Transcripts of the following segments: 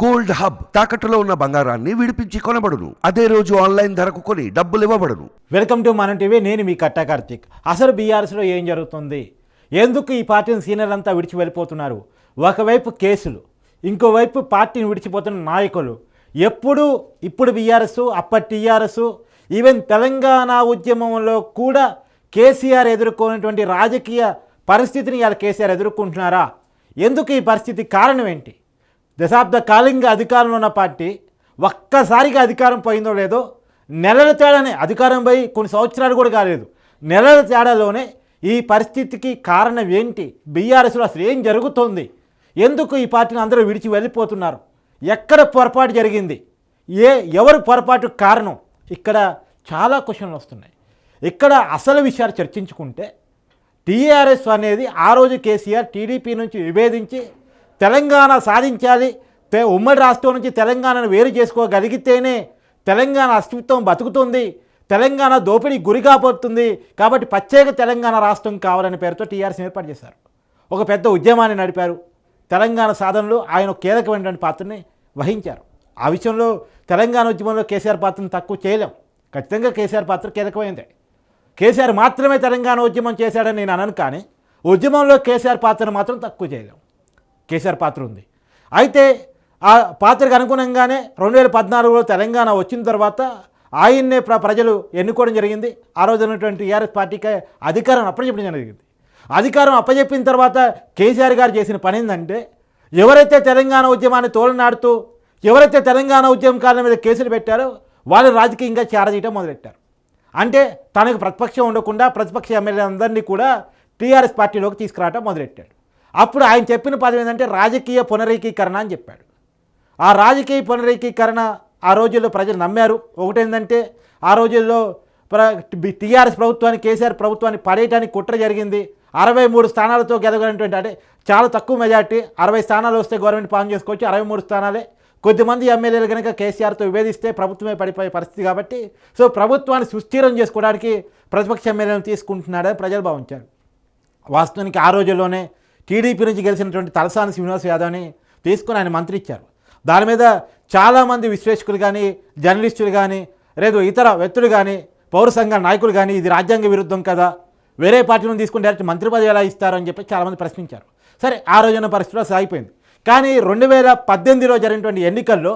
Gold hub తాకట్టులో ఉన్న బంగారాన్ని విడిపించి కొనబడును. అదే రోజు ఆన్లైన్ ధరకు కొని డబ్బులు ఇవ్వబడును. వెల్కమ్ టు మనం టీవీ నేను మీ కట్టా కార్తిక్. అసలు బీఆర్ఎస్లో ఏం జరుగుతుంది? ఎందుకు ఈ పార్టీని సీనియర్ అంతా విడిచి వెళ్ళిపోతున్నారు? ఒకవైపు కేసులు ఇంకోవైపు పార్టీని విడిచిపోతున్న నాయకులు. ఎప్పుడు ఇప్పుడు బీఆర్ఎస్ అప్పటి టీఆర్ఎస్ ఈవెన్ తెలంగాణ ఉద్యమంలో కూడా కేసీఆర్ ఎదుర్కొనేటువంటి రాజకీయ పరిస్థితిని ఇలా కేసీఆర్ ఎదుర్కొంటున్నారా? ఎందుకు ఈ పరిస్థితి కారణం ఏంటి? దశాబ్ద కాలంగా అధికారంలో ఉన్న పార్టీ ఒక్కసారిగా అధికారం పోయిందో లేదో నెలల తేడానే అధికారం పోయి కొన్ని సంవత్సరాలు కూడా కాలేదు. నెలల తేడాలోనే ఈ పరిస్థితికి కారణం ఏంటి? బీఆర్ఎస్లో అసలు ఏం జరుగుతోంది? ఎందుకు ఈ పార్టీని అందరూ విడిచి వెళ్ళిపోతున్నారు? ఎక్కడ పొరపాటు జరిగింది? ఏ ఎవరు పొరపాటు కారణం? ఇక్కడ చాలా క్వశ్చన్లు వస్తున్నాయి. ఇక్కడ అసలు విషయాలు చర్చించుకుంటే టీఆర్ఎస్ అనేది ఆ రోజు కేసీఆర్ టీడీపీ నుంచి విభేదించి తెలంగాణ సాధించాలి. ఉమ్మడి రాష్ట్రం నుంచి తెలంగాణను వేరు చేసుకోగలిగితేనే తెలంగాణ అస్తిత్వం బతుకుతుంది. తెలంగాణ దోపిడీ గురి కాబోతుంది కాబట్టి ప్రత్యేక తెలంగాణ రాష్ట్రం కావాలనే పేరుతో టీఆర్ఎస్ ఏర్పాటు చేశారు. ఒక పెద్ద ఉద్యమాన్ని నడిపారు. తెలంగాణ సాధనలో ఆయన కీలకమైన కీలకమైనటువంటి పాత్రని వహించారు. ఆ విషయంలో తెలంగాణ ఉద్యమంలో కేసీఆర్ పాత్రను తక్కువ చేయలేం. ఖచ్చితంగా కేసీఆర్ పాత్ర కీలకమైందే. కేసీఆర్ మాత్రమే తెలంగాణ ఉద్యమం చేశాడని నేను అనను కానీ ఉద్యమంలో కేసీఆర్ పాత్రను మాత్రం తక్కువ చేయలేం. కేసీఆర్ పాత్ర ఉంది. అయితే ఆ పాత్రకు అనుగుణంగానే రెండు వేల పద్నాలుగులో తెలంగాణ వచ్చిన తర్వాత ఆయన్నే ప్ర ప్రజలు ఎన్నుకోవడం జరిగింది. ఆ రోజు ఉన్నటువంటి టీఆర్ఎస్ పార్టీకి అధికారం అప్పచెప్పడం జరిగింది. అధికారం అప్పచెప్పిన తర్వాత కేసీఆర్ గారు చేసిన పని ఏంటంటే ఎవరైతే తెలంగాణ ఉద్యమాన్ని తోలనాడుతూ ఎవరైతే తెలంగాణ ఉద్యమకారుల మీద కేసులు పెట్టారో వాళ్ళు రాజకీయంగా చేరదీయటం మొదలెట్టారు. అంటే తనకు ప్రతిపక్షం ఉండకుండా ప్రతిపక్ష ఎమ్మెల్యే అందరినీ కూడా టీఆర్ఎస్ పార్టీలోకి తీసుకురావటం మొదలెట్టాడు అప్పుడు ఆయన చెప్పిన పదం ఏంటంటే రాజకీయ పునరేకీకరణ అని చెప్పాడు. ఆ రాజకీయ పునరేకీకరణ ఆ రోజుల్లో ప్రజలు నమ్మారు. ఒకటేంటంటే ఆ రోజుల్లో ప్ర టీఆర్ఎస్ ప్రభుత్వాన్ని కేసీఆర్ ప్రభుత్వాన్ని పడేయటానికి కుట్ర జరిగింది. అరవై మూడు స్థానాలతో గెలవనటువంటి అంటే చాలా తక్కువ మెజార్టీ. అరవై స్థానాలు వస్తే గవర్నమెంట్ పాలన చేసుకోవచ్చు. అరవై మూడు స్థానాలే. కొద్దిమంది ఎమ్మెల్యేలు కనుక కేసీఆర్తో విభేదిస్తే ప్రభుత్వమే పడిపోయే పరిస్థితి కాబట్టి సో ప్రభుత్వాన్ని సుస్థిరం చేసుకోవడానికి ప్రతిపక్ష ఎమ్మెల్యేలను తీసుకుంటున్నాడని ప్రజలు భావించారు. వాస్తవానికి ఆ రోజుల్లోనే టీడీపీ నుంచి గెలిచినటువంటి తలసాని శ్రీనివాస్ యాదవ్ని తీసుకుని ఆయన మంత్రి ఇచ్చారు. దాని మీద చాలామంది విశ్లేషకులు కానీ జర్నలిస్టులు కానీ లేదు ఇతర వ్యక్తులు కానీ పౌర సంఘ నాయకులు కానీ ఇది రాజ్యాంగ విరుద్ధం కదా వేరే పార్టీ నుంచి తీసుకుని డైరెక్ట్ మంత్రి పదవి ఎలా ఇస్తారని చెప్పి చాలామంది ప్రశ్నించారు. సరే ఆ రోజున పరిస్థితిలో సాగిపోయింది. కానీ రెండు వేల పద్దెనిమిదిలో జరిగినటువంటి ఎన్నికల్లో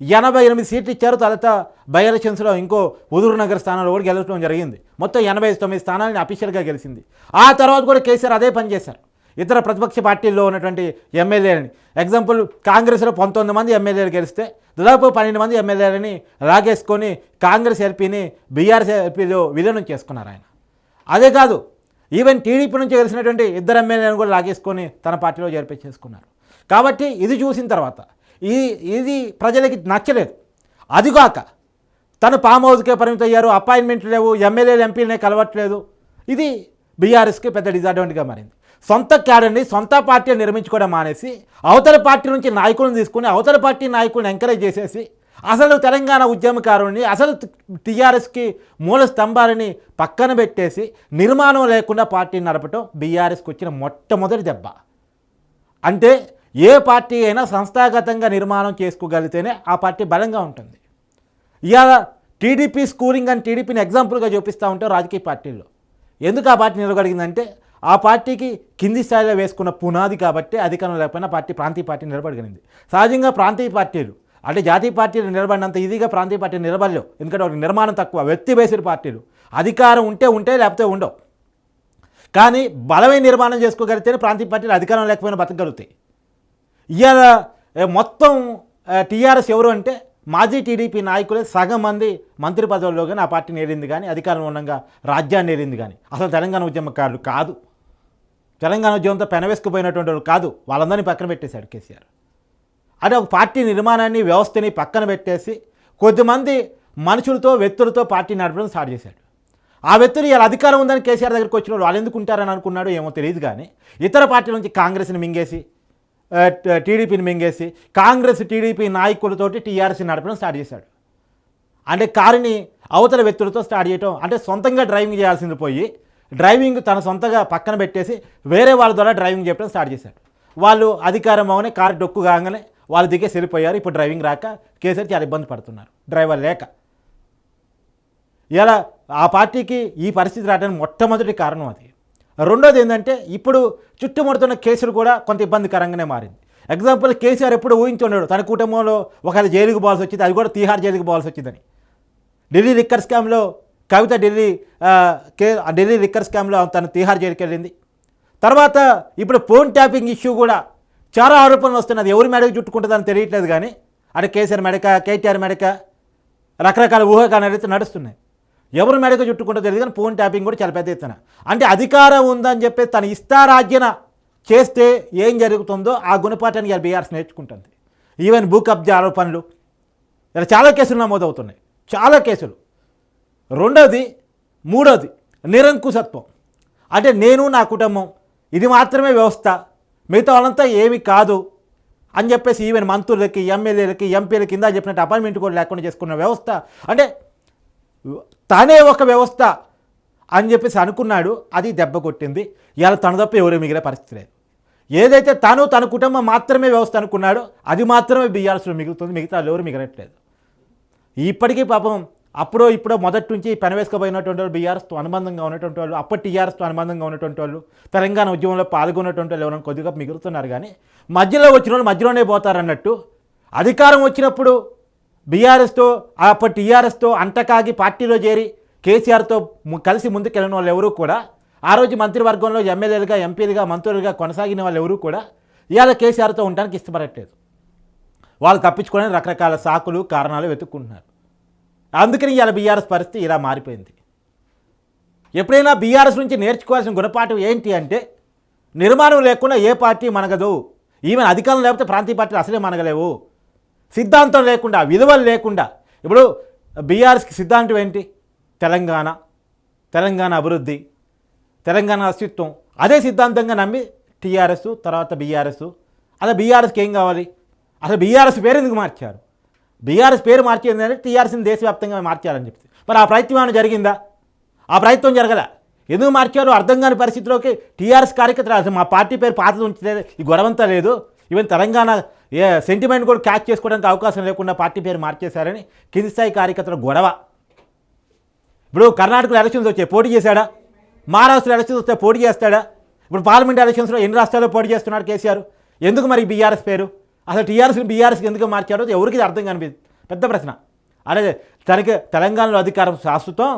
ఎనభై ఎనిమిది సీట్లు ఇచ్చారు. తర్వాత బై ఎలక్షన్స్లో ఇంకో ఉదూరు నగర్ స్థానంలో కూడా గెలవడం జరిగింది. మొత్తం ఎనభై తొమ్మిది స్థానాలని అఫీషియల్గా గెలిచింది. ఆ తర్వాత కూడా కేసీఆర్ అదే పనిచేశారు ఇతర ప్రతిపక్ష పార్టీల్లో ఉన్నటువంటి ఎమ్మెల్యేలని. ఎగ్జాంపుల్ కాంగ్రెస్లో పంతొమ్మిది మంది ఎమ్మెల్యేలు గెలిస్తే దాదాపు పన్నెండు మంది ఎమ్మెల్యేలని లాగేసుకొని కాంగ్రెస్ ఎల్పీని బీఆర్ఎస్ ఎల్పీలో విలీనం చేసుకున్నారు ఆయన. అదే కాదు ఈవెన్ టీడీపీ నుంచి గెలిచినటువంటి ఇద్దరు ఎమ్మెల్యేలను కూడా లాగేసుకొని తన పార్టీలో చేర్పించేసుకున్నారు. కాబట్టి ఇది చూసిన తర్వాత ఈ ఇది ప్రజలకి నచ్చలేదు. అదిగాక తను పామ్ హౌస్కే పరిమితం అయ్యారు అపాయింట్మెంట్లు లేవు ఎమ్మెల్యేలు ఎంపీలనే కలవట్లేదు. ఇది బీఆర్ఎస్కి పెద్ద డిసడ్వాంటేజ్గా మారింది. సొంత క్యాడర్ని సొంత పార్టీ నిర్మించుకోవడం మానేసి అవతల పార్టీ నుంచి నాయకులను తీసుకుని అవతల పార్టీ నాయకులను ఎంకరేజ్ చేసేసి అసలు తెలంగాణ ఉద్యమకారుని అసలు టీఆర్ఎస్కి మూల స్తంభాలని పక్కన పెట్టేసి నిర్మాణం లేకుండా పార్టీని నడపటం బీఆర్ఎస్కి వచ్చిన మొట్టమొదటి దెబ్బ అంటే ఏ పార్టీ అయినా సంస్థాగతంగా నిర్మాణం చేసుకోగలిగితేనే ఆ పార్టీ బలంగా ఉంటుంది ఇవాళ టీడీపీ స్కూలింగ్ అని టీడీపీని ఎగ్జాంపుల్గా చూపిస్తూ ఉంటారు రాజకీయ పార్టీల్లో ఎందుకు ఆ పార్టీ నిలబడిగిందంటే ఆ పార్టీకి కింది స్థాయిలో వేసుకున్న పునాది కాబట్టి అధికారం లేకపోయినా పార్టీ ప్రాంతీయ పార్టీ నిలబడగలిగింది. సహజంగా ప్రాంతీయ పార్టీలు అంటే జాతీయ పార్టీలు నిలబడినంత ఈజీగా ప్రాంతీయ పార్టీ నిలబడలేవు. ఎందుకంటే ఒక నిర్మాణం తక్కువ వ్యక్తి బేస్డ్ పార్టీలు. అధికారం ఉంటే ఉంటే లేకపోతే ఉండవు. కానీ బలమైన నిర్మాణం చేసుకోగలిగితేనే ప్రాంతీయ పార్టీలు అధికారం లేకపోయినా బతకగలుగుతాయి. ఇవాళ మొత్తం టీఆర్ఎస్ ఎవరు అంటే మాజీ టీడీపీ నాయకులే సగం మంది మంత్రి పదవుల్లో కానీ ఆ పార్టీని ఏరింది కానీ అధికారంలో ఉండగా రాజ్యాన్ని ఏరింది కానీ. అసలు తెలంగాణ ఉద్యమకారులు కాదు. తెలంగాణ ఉద్యమంతో పెనవేసుకుపోయినటువంటి వాడు కాదు వాళ్ళందరినీ పక్కన పెట్టేశాడు కేసీఆర్. అంటే ఒక పార్టీ నిర్మాణాన్ని వ్యవస్థని పక్కన పెట్టేసి కొద్దిమంది మనుషులతో వ్యక్తులతో పార్టీ నడపడం స్టార్ట్ చేశాడు. ఆ వ్యక్తులు ఇలా అధికారం ఉందని కేసీఆర్ దగ్గరికి వచ్చిన వాళ్ళు ఎందుకు ఉంటారని అనుకున్నాడు ఏమో తెలియదు కానీ ఇతర పార్టీల నుంచి కాంగ్రెస్ని మింగేసి టీడీపీని మింగేసి కాంగ్రెస్ టీడీపీ నాయకులతోటి టీఆర్ఎస్ని నడపడం స్టార్ట్ చేశాడు. అంటే కారుని అవతల వ్యక్తులతో స్టార్ట్ చేయటం అంటే సొంతంగా డ్రైవింగ్ చేయాల్సింది పోయి డ్రైవింగ్ తన సొంతగా పక్కన పెట్టేసి వేరే వాళ్ళ ద్వారా డ్రైవింగ్ చేయడం స్టార్ట్ చేశాడు. వాళ్ళు అధికారం అవనే కారు డొక్కు కాగానే వాళ్ళు దిగేసి వెళ్ళిపోయారు. ఇప్పుడు డ్రైవింగ్ రాక కేసీఆర్ చాలా ఇబ్బంది పడుతున్నారు. డ్రైవర్ లేక. ఇలా ఆ పార్టీకి ఈ పరిస్థితి రావడానికి మొట్టమొదటి కారణం అది. రెండోది ఏంటంటే ఇప్పుడు చుట్టుముడుతున్న కేసులు కూడా కొంత ఇబ్బందికరంగానే మారింది. ఎగ్జాంపుల్ కేసీఆర్ ఎప్పుడు ఊహించున్నాడు తన కుటుంబంలో ఒకవేళ జైలుకు పోవాల్సి వచ్చింది అది కూడా తీహార్ జైలుకు పోవాల్సి వచ్చిందని. ఢిల్లీ లిక్కర్ స్కామ్లో కవిత ఢిల్లీ కే ఆ ఢిల్లీ లిక్కర్ స్కామ్లో తను తీహార్ జైలుకి వెళ్ళింది. తర్వాత ఇప్పుడు ఫోన్ ట్యాపింగ్ ఇష్యూ కూడా చాలా ఆరోపణలు వస్తున్నది ఎవరి మెడకు చుట్టుకుంటుందని తెలియట్లేదు కానీ అటు కేసీఆర్ మెడక కేటీఆర్ మెడక రకరకాల ఊహకాలు అయితే నడుస్తున్నాయి. ఎవరు మెడకు చుట్టుకుంటో తెలియదు కానీ ఫోన్ ట్యాపింగ్ కూడా చాలా పెద్ద ఎత్తున. అంటే అధికారం ఉందని చెప్పి తన ఇష్టారాజ్యన చేస్తే ఏం జరుగుతుందో ఆ గుణపాఠాన్ని ఇలా బీఆర్ఎస్ నేర్చుకుంటుంది. ఈవెన్ భూ కబ్జా ఆరోపణలు. ఇలా చాలా కేసులు నమోదవుతున్నాయి. చాలా కేసులు. రెండోది మూడోది నిరంకుశత్వం. అంటే నేను నా కుటుంబం ఇది మాత్రమే వ్యవస్థ మిగతా వాళ్ళంతా ఏమి కాదు అని చెప్పేసి ఈవెన్ మంత్రులకి ఎమ్మెల్యేలకి ఎంపీలకి కింద చెప్పినట్టు అపాయింట్మెంట్ కూడా లేకుండా చేసుకున్న వ్యవస్థ. అంటే తానే ఒక వ్యవస్థ అని చెప్పేసి అనుకున్నాడు అది దెబ్బ కొట్టింది. ఇలా తన తప్ప ఎవరు మిగిలే పరిస్థితి లేదు. ఏదైతే తాను తన కుటుంబం మాత్రమే వ్యవస్థ అనుకున్నాడో అది మాత్రమే బియ్యాల్సిన మిగులుతుంది మిగతా వాళ్ళు ఎవరు మిగలట్లేదు. ఇప్పటికీ పాపం అప్పుడో ఇప్పుడో మొదటి నుంచి పెనవేసుకోబోయినటువంటి వాళ్ళు బీఆర్ఎస్తో అనుబంధంగా ఉన్నటువంటి వాళ్ళు అప్పటి టీఆర్ఎస్తో అనుబంధంగా ఉన్నటువంటి వాళ్ళు తెలంగాణ ఉద్యమంలో పాల్గొన్నటువంటి వాళ్ళు ఎవరైనా కొద్దిగా మిగులుతున్నారు కానీ మధ్యలో వచ్చిన వాళ్ళు మధ్యలోనే పోతారన్నట్టు అధికారం వచ్చినప్పుడు బీఆర్ఎస్తో అప్పటి టీఆర్ఎస్తో అంటకాగి పార్టీలో చేరి కేసీఆర్తో కలిసి ముందుకెళ్ళిన వాళ్ళు ఎవరూ కూడా ఆ రోజు మంత్రివర్గంలో ఎమ్మెల్యేలుగా ఎంపీలుగా మంత్రులుగా కొనసాగిన వాళ్ళు ఎవరూ కూడా ఇవాళ కేసీఆర్తో ఉండడానికి ఇష్టపడట్లేదు. వాళ్ళు తప్పించుకోవడానికి రకరకాల సాకులు కారణాలు వెతుక్కుంటున్నారు. అందుకని ఇవాళ బీఆర్ఎస్ పరిస్థితి ఇలా మారిపోయింది. ఎప్పుడైనా బీఆర్ఎస్ నుంచి నేర్చుకోవాల్సిన గుణపాఠం ఏంటి అంటే నిర్మాణం లేకుండా ఏ పార్టీ మనగదు ఈవెన్ అధికారం లేకపోతే ప్రాంతీయ పార్టీలు అసలే మనగలేవు. సిద్ధాంతం లేకుండా విలువలు లేకుండా. ఇప్పుడు బీఆర్ఎస్కి సిద్ధాంతం ఏంటి? తెలంగాణ తెలంగాణ అభివృద్ధి తెలంగాణ అస్తిత్వం. అదే సిద్ధాంతంగా నమ్మి టీఆర్ఎస్ తర్వాత బీఆర్ఎస్. అదే బీఆర్ఎస్కి ఏం కావాలి? అసలు బీఆర్ఎస్ పేరు ఎందుకు మార్చారు? బీఆర్ఎస్ పేరు మార్చేది అంటే టీఆర్ఎస్ని దేశవ్యాప్తంగా మార్చాలని చెప్పి మరి ఆ ప్రయత్నం ఏమైనా జరిగిందా? ఆ ప్రయత్నం జరగదా? ఎందుకు మార్చారు? అర్థం కాని పరిస్థితిలోకి టీఆర్ఎస్ కార్యకర్తలు మా పార్టీ పేరు పాతది ఉంచలేదు ఈ గొడవంతా లేదు. ఈవెన్ తెలంగాణ ఏ సెంటిమెంట్ కూడా క్యాచ్ చేసుకోవడానికి అవకాశం లేకుండా పార్టీ పేరు మార్చేశారని కింది స్థాయి కార్యకర్తల గొడవ. ఇప్పుడు కర్ణాటకలో ఎలక్షన్స్ వచ్చాయి పోటీ చేశాడా? మహారాష్ట్రలో ఎలక్షన్స్ వస్తే పోటీ చేస్తాడా? ఇప్పుడు పార్లమెంట్ ఎలక్షన్స్లో ఎన్ని రాష్ట్రాల్లో పోటీ చేస్తున్నాడు కేసీఆర్? ఎందుకు మరి బీఆర్ఎస్ పేరు? అసలు టీఆర్ఎస్ని బీఆర్ఎస్కి ఎందుకు మార్చాడో ఎవరికి అర్థం కనిపించదు పెద్ద ప్రశ్న. అదే తనకి తెలంగాణలో అధికారం శాశ్వతం.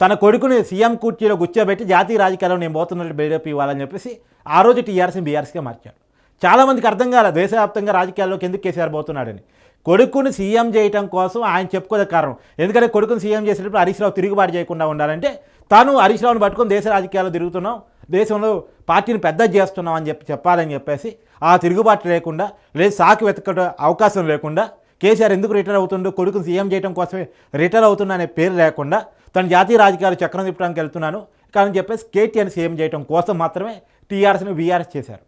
తన కొడుకుని సీఎం కుర్చీలో కూర్చోబెట్టి జాతీయ రాజకీయాల్లో నేను పోతున్నట్టు బీజేపీ ఇవ్వాలని చెప్పేసి ఆ రోజు టీఆర్ఎస్ని బీఆర్ఎస్గా మార్చాడు. చాలామందికి అర్థం కాలేదు దేశవ్యాప్తంగా రాజకీయాల్లోకి ఎందుకు కేసీఆర్ పోతున్నాడని. కొడుకుని సీఎం చేయటం కోసం ఆయన చెప్పుకోదే కారణం. ఎందుకంటే కొడుకుని సీఎం చేసేటప్పుడు హరీష్ రావు తిరుగుబాటు చేయకుండా ఉండాలంటే తాను హరీష్ రావుని పట్టుకొని దేశ రాజకీయాల్లో తిరుగుతున్నాం. దేశంలో పార్టీని పెద్ద చేస్తున్నాం అని చెప్పి చెప్పాలని చెప్పేసి ఆ తిరుగుబాటు లేకుండా లేదు సాకు వెతకడం అవకాశం లేకుండా కేసీఆర్ ఎందుకు రిటైర్ అవుతుండో కొడుకుని సీఎం చేయడం కోసమే రిటైర్ అవుతున్నా అనే పేరు లేకుండా తన జాతీయ రాజకీయాలు చక్రం తిప్పడానికి వెళ్తున్నాను. కానీ చెప్పేసి కేటీఆర్ సీఎం చేయడం కోసం మాత్రమే టీఆర్ఎస్ని వీఆర్ఎస్ చేశారు.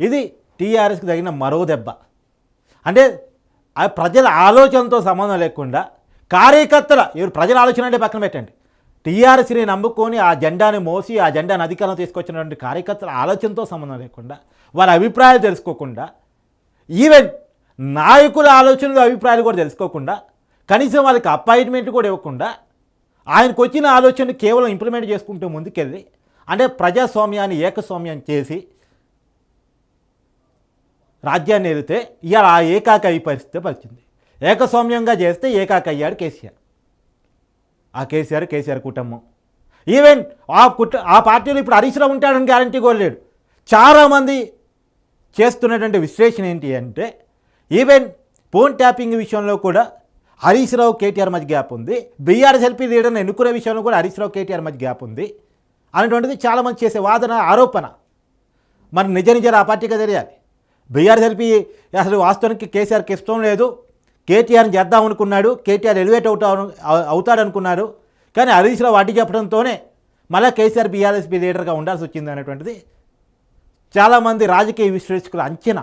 ఇది టీఆర్ఎస్కి తగిన మరో దెబ్బ. అంటే ప్రజల ఆలోచనతో సంబంధం లేకుండా కార్యకర్తల ఎవరు ప్రజల ఆలోచన అంటే పక్కన పెట్టండి. టీఆర్ఎస్ని నమ్ముకొని ఆ జెండాని మోసి ఆ జెండాను అధికారంలో తీసుకొచ్చినటువంటి కార్యకర్తల ఆలోచనతో సంబంధం లేకుండా వారి అభిప్రాయాలు తెలుసుకోకుండా ఈవెన్ నాయకుల ఆలోచనలు అభిప్రాయాలు కూడా తెలుసుకోకుండా కనీసం వాళ్ళకి అపాయింట్మెంట్ కూడా ఇవ్వకుండా ఆయనకు వచ్చిన ఆలోచన కేవలం ఇంప్లిమెంట్ చేసుకుంటూ ముందుకెళ్ళి అంటే ప్రజాస్వామ్యాన్ని ఏకస్వామ్యం చేసి రాజ్యాన్ని వెళితే ఇవాళ ఆ ఏకాక పరిస్థితి పరిచింది. ఏకస్వామ్యంగా చేస్తే ఏకాక అయ్యాడు కేసీఆర్. ఆ కేసీఆర్ కేసీఆర్ కుటుంబం. ఈవెన్ ఆ కుట ఆ పార్టీలో ఇప్పుడు హరీశ్రావు ఉంటాడని గ్యారంటీ కూడా లేడు. చాలామంది చేస్తున్నటువంటి విశ్లేషణ ఏంటి అంటే ఈవెన్ ఫోన్ ట్యాపింగ్ విషయంలో కూడా హరీష్ రావు కేటీఆర్ మధ్య గ్యాప్ ఉంది. బీఆర్ఎస్ లీడర్ని ఎన్నుకునే విషయంలో కూడా హరీష్ రావు కేటీఆర్ మధ్య గ్యాప్ ఉంది. అనేటువంటిది చాలామంది చేసే వాదన ఆరోపణ. మరి నిజ నిజాలు ఆ పార్టీగా తెలియాలి. బీఆర్ఎస్ఎల్పీ అసలు వాస్తవానికి కేసీఆర్కి ఇష్టం లేదు. కేటీఆర్ని చేద్దాం అనుకున్నాడు కేటీఆర్ ఎలివేట్ అవుతా అవుతాడనుకున్నారు కానీ హరీష్ రావు అడ్డు చెప్పడంతోనే మళ్ళీ కేసీఆర్ బీఆర్ఎస్పీ లీడర్గా ఉండాల్సి వచ్చింది అనేటువంటిది చాలామంది రాజకీయ విశ్లేషకుల అంచనా.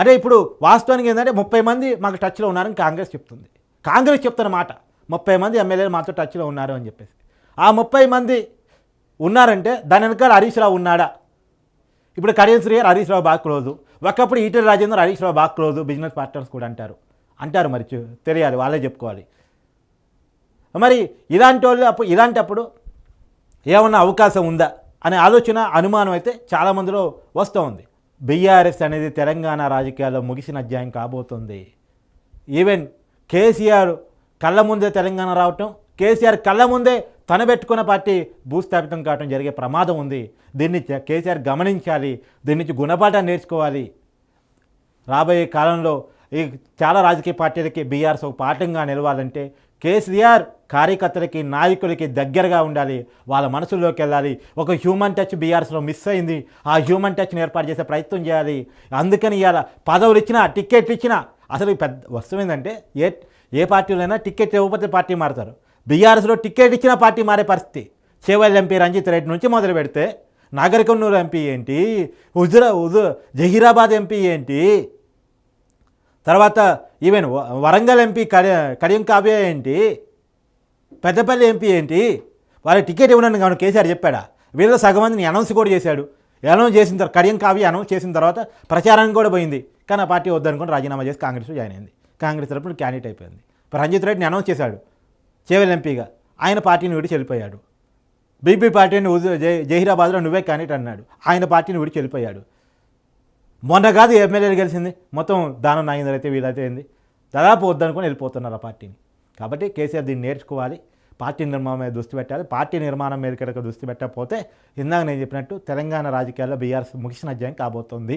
అదే ఇప్పుడు వాస్తవానికి ఏంటంటే ముప్పై మంది మాకు టచ్లో ఉన్నారని కాంగ్రెస్ చెప్తుంది. కాంగ్రెస్ చెప్తున్న మాట ముప్పై మంది ఎమ్మెల్యేలు మాతో టచ్లో ఉన్నారు అని చెప్పేసి. ఆ ముప్పై మంది ఉన్నారంటే దాని వెనకాల హరీష్ రావు ఉన్నాడా? ఇప్పుడు కడియం శ్రీగారు హరీష్ రావు బాగా క్లోజు. ఒకప్పుడు ఈటెల రాజేందర్ హరీష్ రావు బాగా క్లోజు బిజినెస్ పార్ట్నర్స్ కూడా అంటారు. అంటారు మరి తెలియాలి వాళ్ళే చెప్పుకోవాలి. మరి ఇలాంటి వాళ్ళు అప్పుడు ఇలాంటప్పుడు ఏమన్నా అవకాశం ఉందా? అనే ఆలోచన అనుమానం అయితే చాలామందిలో వస్తూ ఉంది. బీఆర్ఎస్ అనేది తెలంగాణ రాజకీయాల్లో ముగిసిన అధ్యాయం కాబోతుంది. ఈవెన్ కేసీఆర్ కళ్ళ ముందే తెలంగాణ రావటం కేసీఆర్ కళ్ళ ముందే తన పెట్టుకున్న పార్టీ భూస్థాపితం కావటం జరిగే ప్రమాదం ఉంది. దీన్ని కేసీఆర్ గమనించాలి దీని నుంచి గుణపాఠం నేర్చుకోవాలి. రాబోయే కాలంలో ఈ చాలా రాజకీయ పార్టీలకి బీఆర్ఎస్ ఒక పాఠంగా నిలవాలంటే కేసీఆర్ కార్యకర్తలకి నాయకులకి దగ్గరగా ఉండాలి. వాళ్ళ మనసుల్లోకి వెళ్ళాలి. ఒక హ్యూమన్ టచ్ బీఆర్ఎస్లో మిస్ అయింది. ఆ హ్యూమన్ టచ్ని ఏర్పాటు చేసే ప్రయత్నం చేయాలి. అందుకని ఇవాళ పదవులు ఇచ్చినా టికెట్లు ఇచ్చినా అసలు పెద్ద వస్తువు ఏంటంటే ఏ ఏ పార్టీలైనా టికెట్ ఇవ్వకపోతే పార్టీ మారుతారు. బీఆర్ఎస్లో టికెట్ ఇచ్చిన పార్టీ మారే పరిస్థితి. చేవల్ ఎంపీ రంజిత్ రెడ్డి నుంచి మొదలు పెడితే నాగరికన్నూరు ఎంపీ ఏంటి? హుజురా హుజు జహీరాబాద్ ఎంపీ ఏంటి? తర్వాత ఈవెన్ వ- వరంగల్ ఎంపీ కడి కడియం కావ్య ఏంటి పెద్దపల్లి ఎంపీ ఏంటి వాళ్ళ టికెట్ ఇవ్వనని కాను కేసీఆర్ చెప్పాడా? వీళ్ళలో సగం మందిని అనౌన్స్ కూడా చేశాడు. అనౌన్స్ చేసిన తర్వాత కడియం కావ్య అనౌన్స్ చేసిన తర్వాత ప్రచారానికి కూడా పోయింది. కానీ ఆ పార్టీ వద్దనుకుని రాజీనామా చేసి కాంగ్రెస్లో జాయిన్ అయింది. కాంగ్రెస్ తరపున క్యాండిడేట్ అయిపోయింది. ఇప్పుడు రంజిత్ రెడ్డిని అనౌన్స్ చేశాడు. చేవెల్ ఎంపీగా. ఆయన పార్టీని విడిచి వెళ్ళిపోయాడు. బీపీ పార్టీని జై- జహీరాబాద్లో నువ్వే క్యాండిడేట్ అన్నాడు. ఆయన పార్టీని విడిచి వెళ్ళిపోయాడు. మొన్న కాదు ఎమ్మెల్యేలు గెలిచింది. మొత్తం దానం నాగేంద్ర అయితే వీలైతే అయింది దాదాపు వద్దనుకొని వెళ్ళిపోతున్నారు ఆ పార్టీని. కాబట్టి కేసీఆర్ దీన్ని నేర్చుకోవాలి. పార్టీ నిర్మాణం మీద దృష్టి పెట్టాలి. పార్టీ నిర్మాణం మీద కనుక దృష్టి పెట్టకపోతే ఇందాక నేను చెప్పినట్టు తెలంగాణ రాజకీయాల్లో బీఆర్ఎస్ ముగిసిన అధ్యాయం కాబోతోంది.